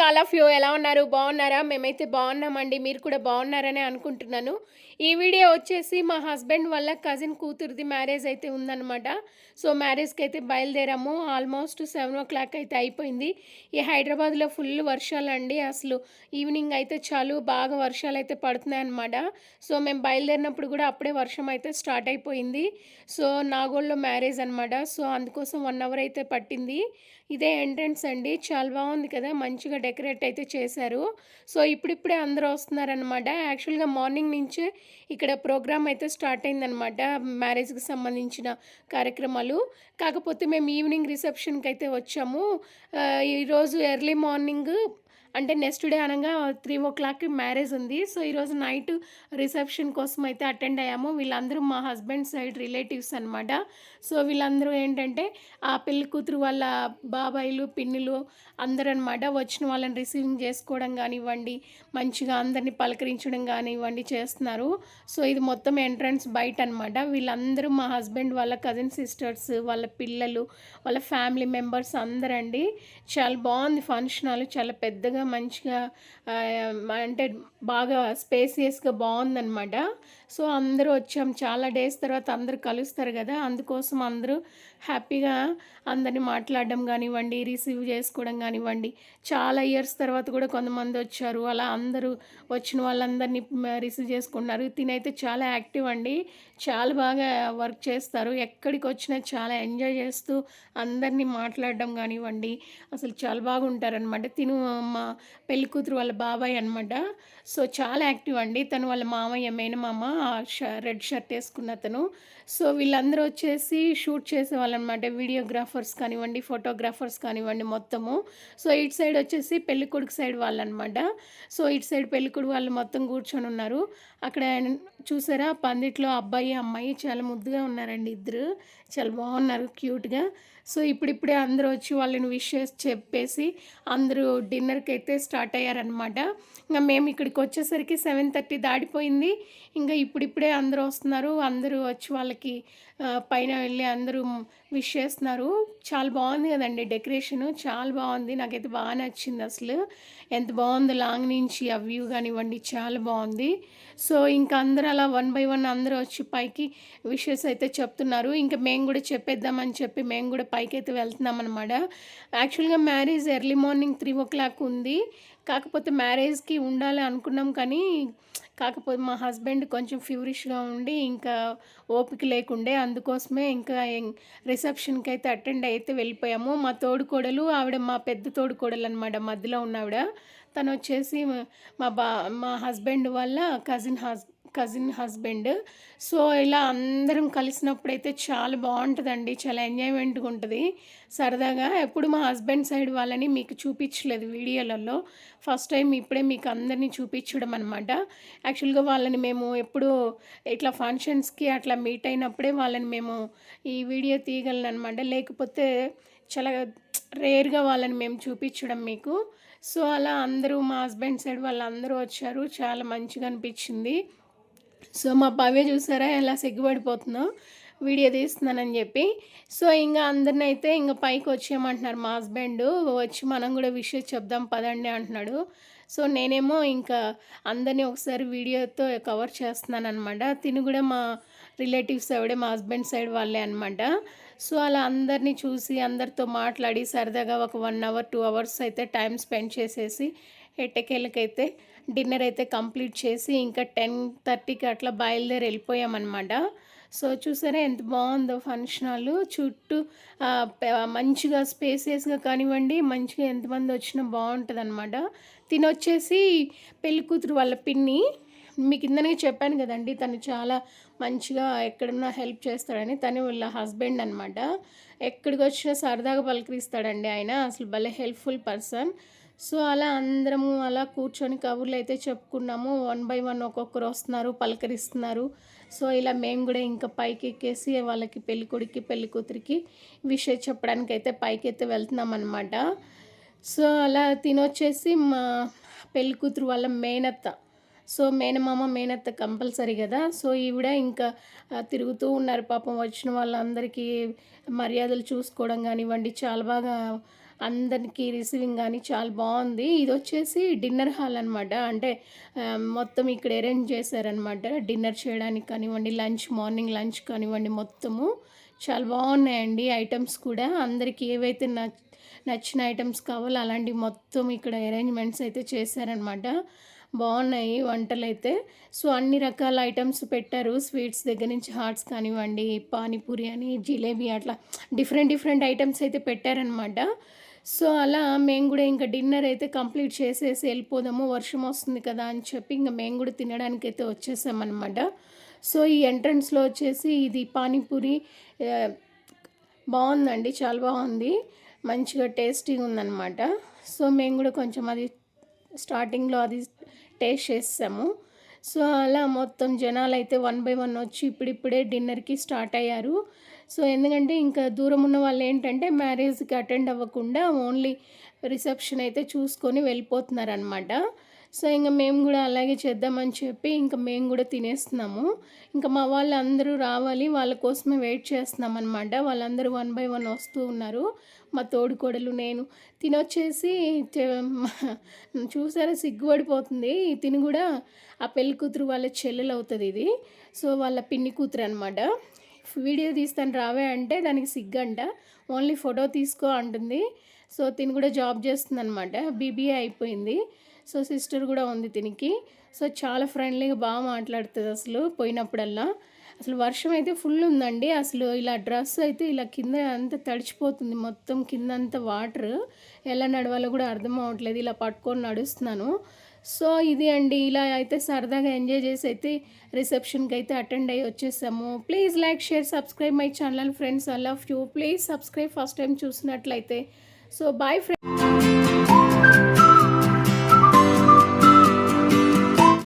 Morning all of you ఎలా ఉన్నారు? బాగున్నారా? మేమైతే బాగున్నామండి. మీరు కూడా బాగున్నారని అనుకుంటున్నాను. ఈ వీడియో వచ్చేసి మా హస్బెండ్ వాళ్ళ కజిన్ కూతురిది మ్యారేజ్ అయితే ఉందన్నమాట. సో మ్యారేజ్కి అయితే బయలుదేరాము. ఆల్మోస్ట్ సెవెన్ ఓ క్లాక్ అయితే అయిపోయింది. ఈ హైదరాబాద్లో ఫుల్ వర్షాలు అండి అసలు ఈవినింగ్ అయితే చాలు బాగా వర్షాలు అయితే పడుతున్నాయి అనమాట సో మేము బయలుదేరినప్పుడు కూడా అప్పుడే వర్షం అయితే స్టార్ట్ అయిపోయింది. సో నాగోల్లో మ్యారేజ్ అనమాట సో అందుకోసం వన్ అవర్ అయితే పట్టింది. ఇదే ఎంట్రన్స్ అండి. చాలా బాగుంది కదా. మంచిగా డెకరేట్ అయితే చేశారు. సో ఇప్పుడిప్పుడే అందరూ వస్తున్నారనమాట యాక్చువల్గా మార్నింగ్ నుంచే ఇక్కడ ప్రోగ్రామ్ అయితే స్టార్ట్ అయిందనమాట మ్యారేజ్కి సంబంధించిన కార్యక్రమాలు. కాకపోతే మేము ఈవినింగ్ రిసెప్షన్కి అయితే వచ్చాము ఈరోజు ఎర్లీ మార్నింగ్ అంటే నెక్స్ట్ డే అనగా త్రీ ఓ క్లాక్కి మ్యారేజ్ ఉంది సో ఈరోజు నైట్ రిసెప్షన్ కోసం అయితే అటెండ్ అయ్యాము. వీళ్ళందరూ మా హస్బెండ్ సైడ్ రిలేటివ్స్ అనమాట సో వీళ్ళందరూ ఏంటంటే ఆ పెళ్ళి కూతురు వాళ్ళ బాబాయిలు పిన్నులు అందరూ అనమాట వచ్చిన వాళ్ళని రిసీవింగ్ చేసుకోవడం కానివ్వండి మంచిగా అందరినీ పలకరించడం కానివ్వండి చేస్తున్నారు. సో ఇది మొత్తం ఎంట్రన్స్ బయట అనమాట వీళ్ళందరూ మా హస్బెండ్ వాళ్ళ కజిన్ సిస్టర్స్ వాళ్ళ పిల్లలు వాళ్ళ ఫ్యామిలీ మెంబర్స్ అందరండి. చాలా బాగుంది ఫంక్షన్ హాల్. చాలా పెద్దగా మంచిగా అంటే బాగా స్పేసియస్గా బాగుందనమాట సో అందరూ వచ్చాం. చాలా డేస్ తర్వాత అందరూ కలుస్తారు కదా. అందుకోసం అందరూ హ్యాపీగా అందరిని మాట్లాడడం కానివ్వండి రిసీవ్ చేసుకోవడం కానివ్వండి. చాలా ఇయర్స్ తర్వాత కూడా కొంతమంది వచ్చారు. అలా అందరూ వచ్చిన వాళ్ళందరినీ రిసీవ్ చేసుకుంటున్నారు. తినైతే చాలా యాక్టివ్ అండి. చాలా బాగా వర్క్ చేస్తారు. ఎక్కడికి వచ్చినా చాలా ఎంజాయ్ చేస్తూ అందరినీ మాట్లాడడం కానివ్వండి అసలు చాలా బాగుంటారనమాట తిను మా పెళ్ళి కూతురు వాళ్ళ బాబాయ్ అనమాట సో చాలా యాక్టివ్ అండి. తను వాళ్ళ మామయ్య మేనమామ రెడ్ షర్ట్ వేసుకున్న అతను. సో వీళ్ళందరూ వచ్చేసి షూట్ చేసే వాళ్ళనమాట వీడియోగ్రాఫర్స్ కానివ్వండి ఫోటోగ్రాఫర్స్ కానివ్వండి మొత్తము. సో ఇటు సైడ్ వచ్చేసి పెళ్ళి కొడుకు సైడ్ వాళ్ళనమాట సో ఇటు సైడ్ పెళ్ళి కొడుకు వాళ్ళు మొత్తం కూర్చొని ఉన్నారు. అక్కడ చూసారా? పందిట్లో అబ్బాయి అమ్మాయి చాలా ముద్దుగా ఉన్నారండి ఇద్దరు. చాలా బాగున్నారు క్యూట్గా. సో ఇప్పుడిప్పుడే అందరూ వచ్చి వాళ్ళని విషెస్ చెప్పేసి అందరూ డిన్నర్కి అయితే స్టార్ట్ అయ్యారనమాట ఇంకా మేము ఇక్కడికి వచ్చేసరికి సెవెన్ థర్టీ దాటిపోయింది. ఇంకా ఇప్పుడిప్పుడే అందరూ వస్తున్నారు. అందరూ వచ్చి వాళ్ళకి పైన వెళ్ళి అందరూ విష్ చేస్తున్నారు. చాలా బాగుంది కదండి డెకరేషను. చాలా బాగుంది. నాకైతే బాగా నచ్చింది అసలు. ఎంత బాగుంది లాంగ్ నుంచి ఆ వ్యూ కానివ్వండి చాలా బాగుంది. సో ఇంకా అందరూ అలా వన్ బై వన్ అందరూ వచ్చి పైకి విషెస్ అయితే చెప్తున్నారు. ఇంకా మేము కూడా చెప్పేద్దామని చెప్పి మేము కూడా పైకి అయితే వెళ్తున్నాం అనమాట యాక్చువల్గా marriage early morning three o'clock ఉంది. కాకపోతే మ్యారేజ్కి ఉండాలి అనుకున్నాం కానీ కాకపోతే మా హస్బెండ్ కొంచెం ఫ్యూరిష్గా ఉండి ఇంకా ఓపిక లేకుండే అందుకోసమే ఇంకా రిసెప్షన్కి అయితే అటెండ్ అయితే వెళ్ళిపోయాము. మా తోడుకోడలు ఆవిడ మా పెద్ద తోడుకోడలు అనమాట మధ్యలో ఉన్నవిడ తను వచ్చేసి మా బా మా హస్బెండ్ వాళ్ళ కజిన్ హస్ కజిన్ హస్బెండ్ సో ఇలా అందరం కలిసినప్పుడైతే చాలా బాగుంటుందండి. చాలా ఎంజాయ్మెంట్గా ఉంటుంది సరదాగా ఎప్పుడు మా హస్బెండ్ సైడ్ వాళ్ళని మీకు చూపించలేదు వీడియోలలో. ఫస్ట్ టైం ఇప్పుడే మీకు అందరినీ చూపించడం అనమాట యాక్చువల్గా వాళ్ళని మేము ఎప్పుడు ఇట్లా ఫంక్షన్స్కి అట్లా మీట్ అయినప్పుడే వాళ్ళని మేము ఈ వీడియో తీయగలను అనమాట లేకపోతే చాలా రేర్గా వాళ్ళని మేము చూపించడం మీకు. సో అలా అందరూ మా హస్బెండ్ సైడ్ వాళ్ళందరూ వచ్చారు. చాలా మంచిగా అనిపించింది. సో మా పవే చూసారా? ఎలా సిగ్గుపడిపోతుందో. వీడియో తీస్తున్నానని చెప్పి. సో ఇంకా అందరిని అయితే ఇంకా పైకి వచ్చేయమంటున్నారు మా హస్బెండ్. వచ్చి మనం కూడా విషయం చెప్దాం పదండి అంటున్నాడు. సో నేనేమో ఇంకా అందరినీ ఒకసారి వీడియోతో కవర్ చేస్తున్నాను అనమాట తిని కూడా మా రిలేటివ్స్ ఎవడే మా హస్బెండ్ సైడ్ వాళ్ళే అనమాట సో అలా అందరినీ చూసి అందరితో మాట్లాడి సరదాగా ఒక వన్ అవర్ టూ అవర్స్ అయితే టైం స్పెండ్ చేసేసి ఎట్టకేళ్ళకైతే డిన్నర్ అయితే కంప్లీట్ చేసి ఇంకా టెన్ థర్టీకి అట్లా బయలుదేరి వెళ్ళిపోయామన్నమాట. సో చూసారా ఎంత బాగుందో ఫంక్షన్ హాల్. చుట్టూ మంచిగా స్పేసియస్గా కానివ్వండి మంచిగా ఎంతమంది వచ్చినా బాగుంటుంది అనమాట తినొచ్చేసి పెళ్ళి కూతురు వాళ్ళ పిన్ని మీకు ఇందనే చెప్పాను కదండి తను చాలా మంచిగా ఎక్కడున్నా హెల్ప్ చేస్తాడని తను వాళ్ళ హస్బెండ్ అనమాట ఎక్కడికి వచ్చినా సరదాగా పలకరిస్తాడండి ఆయన. అసలు భలే హెల్ప్ఫుల్ పర్సన్. సో అలా అందరము అలా కూర్చొని కబుర్లు అయితే చెప్పుకున్నాము. వన్ బై వన్ ఒక్కొక్కరు వస్తున్నారు పలకరిస్తున్నారు. సో ఇలా మేము కూడా ఇంకా పైకి ఎక్కేసి వాళ్ళకి పెళ్ళి కొడుక్కి పెళ్ళి కూతురికి విషయం చెప్పడానికి అయితే పైకి అయితే వెళ్తున్నాం అనమాట సో అలా తినొచ్చేసి మా పెళ్ళి కూతురు వాళ్ళ మేనత్త. సో మేనమామ మేనత్త కంపల్సరీ కదా. సో ఈవిడ ఇంకా తిరుగుతూ ఉన్నారు. పాపం వచ్చిన వాళ్ళందరికీ మర్యాదలు చూసుకోవడం కానివ్వండి చాలా బాగా అందరికి రిసీవింగ్ కానీ చాలా బాగుంది. ఇది వచ్చేసి డిన్నర్ హాల్ అనమాట అంటే మొత్తం ఇక్కడ అరేంజ్ చేశారనమాట డిన్నర్ చేయడానికి కానివ్వండి లంచ్ మార్నింగ్ లంచ్ కానివ్వండి మొత్తము. చాలా బాగున్నాయండి ఐటమ్స్ కూడా. అందరికి ఏవైతే నచ్చిన ఐటమ్స్ కావాలో అలాంటి మొత్తం ఇక్కడ అరేంజ్మెంట్స్ అయితే చేశారనమాట బాగున్నాయి వంటలు అయితే సో అన్ని రకాల ఐటమ్స్ పెట్టారు. స్వీట్స్ దగ్గర నుంచి హాట్స్ కానివ్వండి పానీపూరి అని జిలేబీ అట్లా డిఫరెంట్ డిఫరెంట్ ఐటమ్స్ అయితే పెట్టారనమాట సో అలా మేము కూడా ఇంకా డిన్నర్ అయితే కంప్లీట్ చేసేసి వెళ్ళిపోదాము వర్షం వస్తుంది కదా అని చెప్పి ఇంకా మేము కూడా తినడానికి అయితే వచ్చేసామన్నమాట. సో ఈ ఎంట్రన్స్లో వచ్చేసి ఇది పానీపూరి బాగుందండి చాలా బాగుంది మంచిగా టేస్టీగా ఉందన్నమాట. సో మేము కూడా కొంచెం అది స్టార్టింగ్లో అది టేస్ట్ చేసాము సో అలా మొత్తం జనాలు అయితే వన్ బై వన్ వచ్చి ఇప్పుడిప్పుడే డిన్నర్కి స్టార్ట్ అయ్యారు. సో ఎందుకంటే ఇంకా దూరం ఉన్న వాళ్ళు ఏంటంటే మ్యారేజ్కి అటెండ్ అవ్వకుండా ఓన్లీ రిసెప్షన్ అయితే చూసుకొని వెళ్ళిపోతున్నారు అనమాట సో ఇంకా మేము కూడా అలాగే చేద్దామని చెప్పి ఇంకా మేము కూడా తినేస్తున్నాము. ఇంకా మా వాళ్ళు అందరూ రావాలి వాళ్ళ కోసమే వెయిట్ చేస్తున్నాం అనమాట వాళ్ళందరూ వన్ బై వన్ వస్తూ ఉన్నారు. మా తోడుకోడలు నేను తినొచ్చేసి చూసారా సిగ్గుపడిపోతుంది. తిని కూడా ఆ పెళ్ళి కూతురు వాళ్ళ చెల్లెలు అవుతుంది ఇది. సో వాళ్ళ పిన్ని కూతురు అనమాట వీడియో తీస్తాను రావే అంటే దానికి సిగ్గంట. ఓన్లీ ఫోటో తీసుకో అంటుంది. సో తిని కూడా జాబ్ చేస్తుంది అనమాట బీబీఏ అయిపోయింది. సో సిస్టర్ కూడా ఉంది తినికి. సో చాలా ఫ్రెండ్లీగా బాగా మాట్లాడుతుంది అసలు పోయినప్పుడల్లా. అసలు వర్షం అయితే ఫుల్ ఉందండి. అసలు ఇలా డ్రెస్ అయితే ఇలా కింద అంతా తడిచిపోతుంది. మొత్తం కింద అంతా వాటర్ ఎలా నడవాలో కూడా అర్థం అవ్వట్లేదు ఇలా పట్టుకొని నడుస్తున్నాను. సో ఇది అండి. ఇలా అయితే సరదాగా ఎంజాయ్ చేసి అయితే రిసెప్షన్కి అయితే అటెండ్ అయ్యి వచ్చేసాము. Please like share subscribe my channel friends I love you please subscribe first time చూసినట్లయితే. So bye friends